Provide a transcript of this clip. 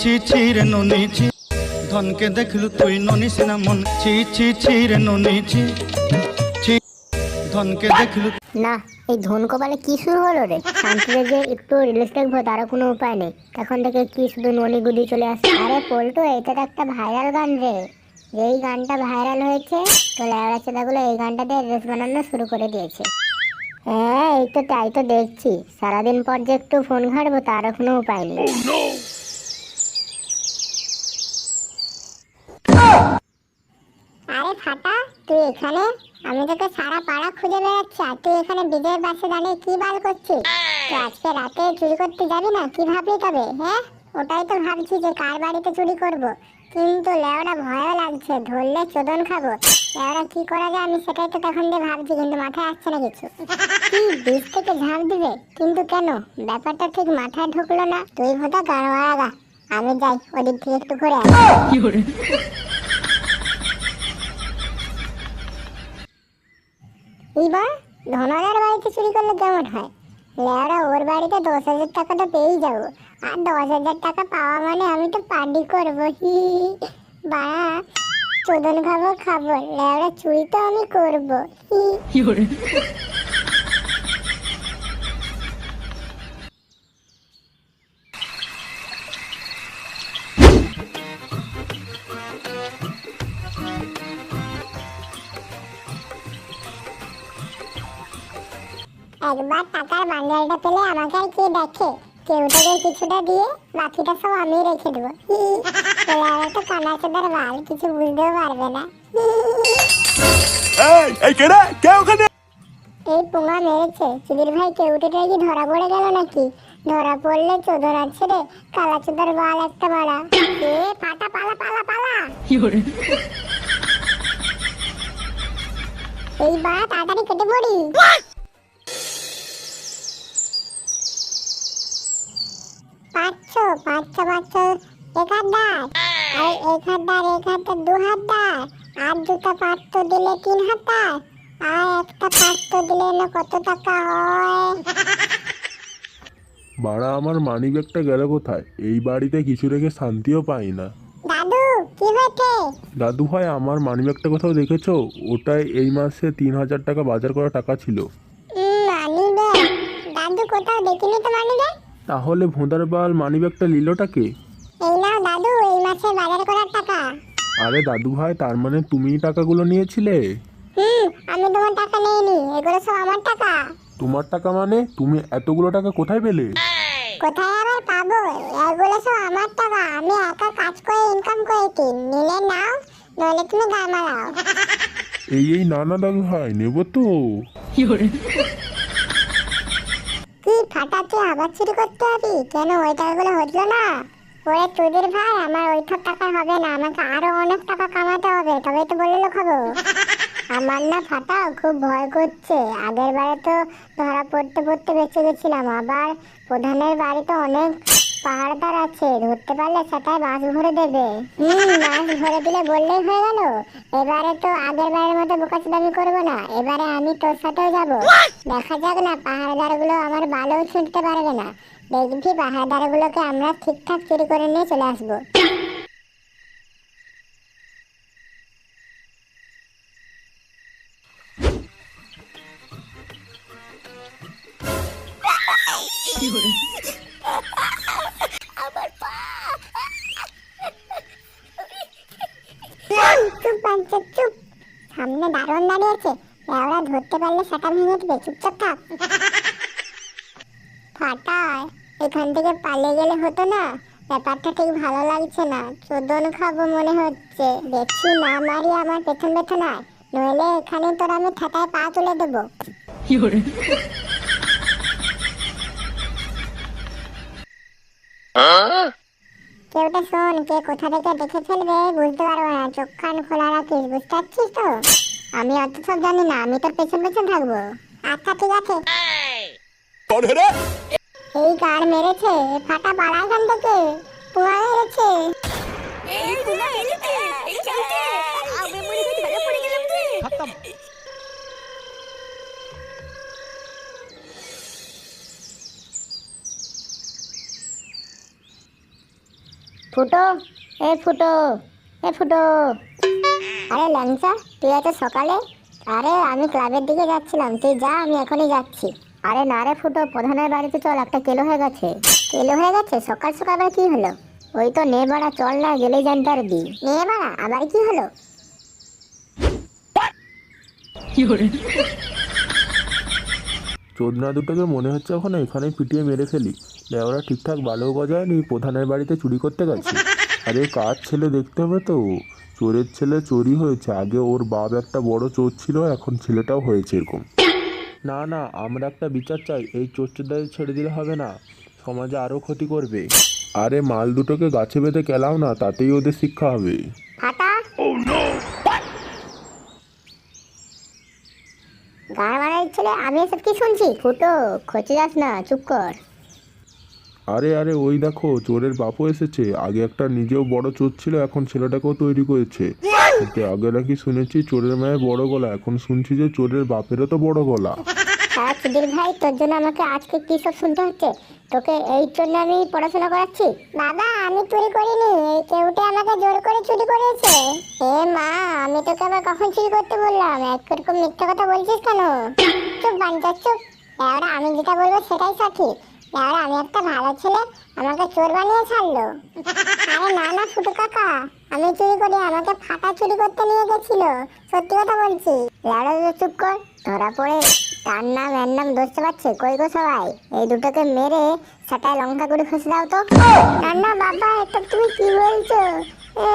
ছি ছি রে ননি ছি। ধনকে দেখলু তুই ননিস না মন। ছি ছি ছি রে ননি ছি। ছি ধনকে দেখলু না এই ধন কপালে কি শুরু হলো রে? শান্তিতে যে একটু রিলিজ দেখব তারও কোনো উপায় নেই। তখন থেকে কি শুধু ননি গুলি চলে আসছে আরে পল্টু এটা তো একটা ভাইরাল গান রে। যেই গানটা ভাইরাল হয়েছে তো ল্যাবড়া চেদাগুলো এই গানটা দিয়ে রিলস বানানো শুরু করে দিয়েছে। হ্যাঁ এই তো তাই তো দেখছি। সারাদিন পর যে একটু ফোন ঘাটবো তারও কোনো উপায় নেই আরে ফাটা তুই এখানে আমি তোকে সারা পাড়া খুঁজে বেড়াচ্ছি। আর তুই এখানে বিজয়ের বাসে দাঁড়িয়ে কি বাল করছিস? তুই আজকে রাতে চুরি করতে যাবি না? কি ভাবলি তবে হ্যাঁ? ওটাই তো ভাবছি যে কার বাড়িতে চুরি করব। কিন্তু লেওড়া ভয়ও লাগছে, ধরলে চোদন খাব। লেওড়া কি করা যায় আমি সেটাই তো তখন দিয়ে ভাবছি, কিন্তু মাথায় আসছে না কিছু। কি, বীজ থেকে ঝাঁপ দিবে? কিন্তু কেন? ব্যাপারটা ঠিক মাথায় ঢুকলো না। তুই ভোটা গাড়োয়াগা আমি যাই, ওদিক থেকে একটু ঘুরে আসি। এবার ধনাদার বাড়িতে চুরি করলে কেমন হয়? লেওরা ওর বাড়িতে দশ হাজার টাকা তো পেয়েই যাব। আর দশ হাজার টাকা পাওয়া মানে আমি তো পার্টি করব। হি বা চোদন খাব খাব। লেওরা চুরি তো আমি করব। হি একবার টাকার বান্ডেলটা পেলে আমাকে আর কে দেখে? কেউ তোকে কিছুটা দিয়ে বাকিটা সব আমি রেখে দেবো। আমার তো কানা চোদার বাল কিছু বুঝতেও পারবে না। এই এই কেডা কে ওখানে? এই পুঙা মেরেছে। সুধীর ভাই কেউটেটা কি ধরা পড়ে গেল নাকি? ধরা পড়লে চোদর আছে রে কালা চোদার বাল একটা বাড়া। এ ফাটা পালা পালা পালা। এই বাড়া তাড়াতাড়ি কেটে পড়ি। পাঁচশো পাঁচশো পাঁচশো এক হাজার আর এক হাজার এক হাজার দু হাজার আর দুটো পাঁচশো দিলে তিন হাজার আর একটা পাঁচশো দিলে না কত টাকা হয়? বাড়া আমার মানি ব্যাগটা গেল কোথায়? এই বাড়িতে কিছু রেখে শান্তিও পাই না। দাদু কি হয়েছে? দাদু ভাই আমার মানি ব্যাগটা কোথাও দেখেছ? ওটাই এই মাসে তিন হাজার টাকা বাজার করা টাকা ছিল। মানি ব্যাগ দাদু কোথাও দেখিনি তো মানি ব্যাগ তাহলে ভোঁদার বাল মানি ব্যাগটা নিলটাকে এই নাও দাদু এই বাজার করার টাকা। আরে দাদু ভাই তার মানে তুমিই টাকাগুলো নিয়েছিলে? হুম আমি তোমার টাকা নেইনি এগুলো সব আমার টাকা। তোমার টাকা মানে? তুমি এতগুলো টাকা কোথায় পেলে? কোথায় আবার পাবো? এগুলো সব আমার টাকা আমি একা কাজ করে ইনকাম করেছি। নিলে নাও নইলে তুমি গায়ে মারাও। এই এই না না দাদু ভাই নেব তো। ফাটাচ্ছে আবার চুরি করতে হবে? কেন ওই টাকাগুলো হলো না? ওরে তোদের ভাই, আমার ওই সব টাকা হবে না। আমাকে আরও অনেক টাকা কামাতে হবে তবে তো বলে খাব আমার না ফাটা খুব ভয় করছে। আগের বারে তো ধরা পড়তে পড়তে বেঁচে গেছিলাম। আবার প্রধানের বাড়িতে অনেক পাহাড়দার আছে, ধরতে পারলে সেটাই বাস ভরে দেবে। হুম বাস ভরে দিলে বললেই হয়ে গেল। এবারে তো আগের বারের মতো বোকাচুদামি করব না, এবারে আমি তোর সাথেও যাব। দেখা যাক না পাহাড়দারগুলো আমার বালেও ছুটতে পারবে না। দেখবি পাহাড়দার গুলোকে আমরা ঠিকঠাক চুরি করে নিয়ে চলে আসব। চুপ বাঞ্চা চুপ। সামনে দারোয়ান দাঁড়িয়েছে। ওরা ধরতে পারলে সেটা ভেঙে দেবে। চুপচাপ থাক। ফাটায়। এখান থেকে পালিয়ে গেলে হতো না। ব্যাপারটা ঠিক ভালো লাগছে না। চোদন খাব মনে হচ্ছে। দেখছি না মারি আমার পেছন পেছন আয় নইলে এখানে তোর আমি ঠেটায় পা তুলে দেবো। কেউটা শোন কে কোথা থেকে দেখে ফেলবে বুঝতে পারব না। চোখ কান খোলা রাখিস বুঝতে পারছিস তো? আমি অত সব জানি না আমি তোর পেছন পেছন থাকব। আচ্ছা ঠিক আছে। এই কার মেরেছে ফাটা পালা এখান থেকে। পোয়া মেরেছে। ফুটো এ ফুটো এ ফুটো। আরে ল্যাংচা তুই এত সকালে? আরে আমি ক্লাবের দিকে যাচ্ছিলাম তুই যা আমি এখনই যাচ্ছি। আরে না রে ফুটো প্রধানের বাড়িতে চল একটা কেলো হয়ে গেছে। কেলো হয়ে গেছে? সকাল সকাল আবার কি হলো? ওই তো নে বাড়া চল না গেলেই জানতে পারবি নে বাড়া আবার কি হলো? চোদনা দুটোকে মনে হচ্ছে এখন এখানেই পিটিয়ে মেরে ফেলি। ওরা ঠিকঠাক ভালো গজায়নি প্রধানের বাড়িতে চুরি করতে গেছে। আরে, কার ছেলে দেখতে হবে তো? চোরের ছেলে চোরই হয়েছে। আগে ওর বাপ একটা বড় চোর ছিল, এখন ছেলেটাও হয়েছে এরকম। না না, আমরা একটা বিচার চাই। এই চোরচোরদের ছেড়ে দিলে হবে না। সমাজে আরও ক্ষতি করবে। আরে, মাল দুটোকে গাছে বেঁধে কেলাও না, তাতেই ওদের শিক্ষা হবে ফাটা গান মারার ছেলে আমি এসব কি শুনছি? ফুটো খোঁচে যাস না চুপ কর। আরে আরে ওই দেখো চোরের বাপও এসেছে। আগে একটা নিজেও বড় চোর ছিল এখন ছেলেটাকেও তৈরি করেছে। কিন্তু আগে নাকি শুনেছি চোরের মায়ের বড় গলা এখন শুনছি যে চোরের বাপেরও তো বড় গলা। সারা ভাই তোর জন্য আমাকে আজকে কি সব শুনতে হচ্ছে? তোকে এই জন্য আমি পড়াশোনা করাচ্ছি? বাবা আমি চুরি করিনি। এই কেউটে আমাকে জোর করে চুরি করেছে। এ মা আমি তোকে আবার কখন চুরি করতে বললাম? একরকম মিথ্যা কথা বলছিস কেন? চুপ বাঞ্চা চুপ। এবার আমি যেটা বলব সেটাই সঠিক। এবার আমি একটা ভালো ছেলে আমাকে চোর বানিয়ে ছাড়লো। আরে না না ফুটু কাকা আমি চুরি করি আমাকে ফাটা চুরি করতে নিয়ে গেছিল। সত্যি কথা বলছি। লাড়া চুপ কর ধরা পড়ে। তার নাম এর নাম ধরতে পারছে? কই গো সবাই? এই দুটোকে মেরে সেটাই লঙ্কা করে ফেসে দাও তো। না না বাবা এটা তুমি কি বলছো? এ,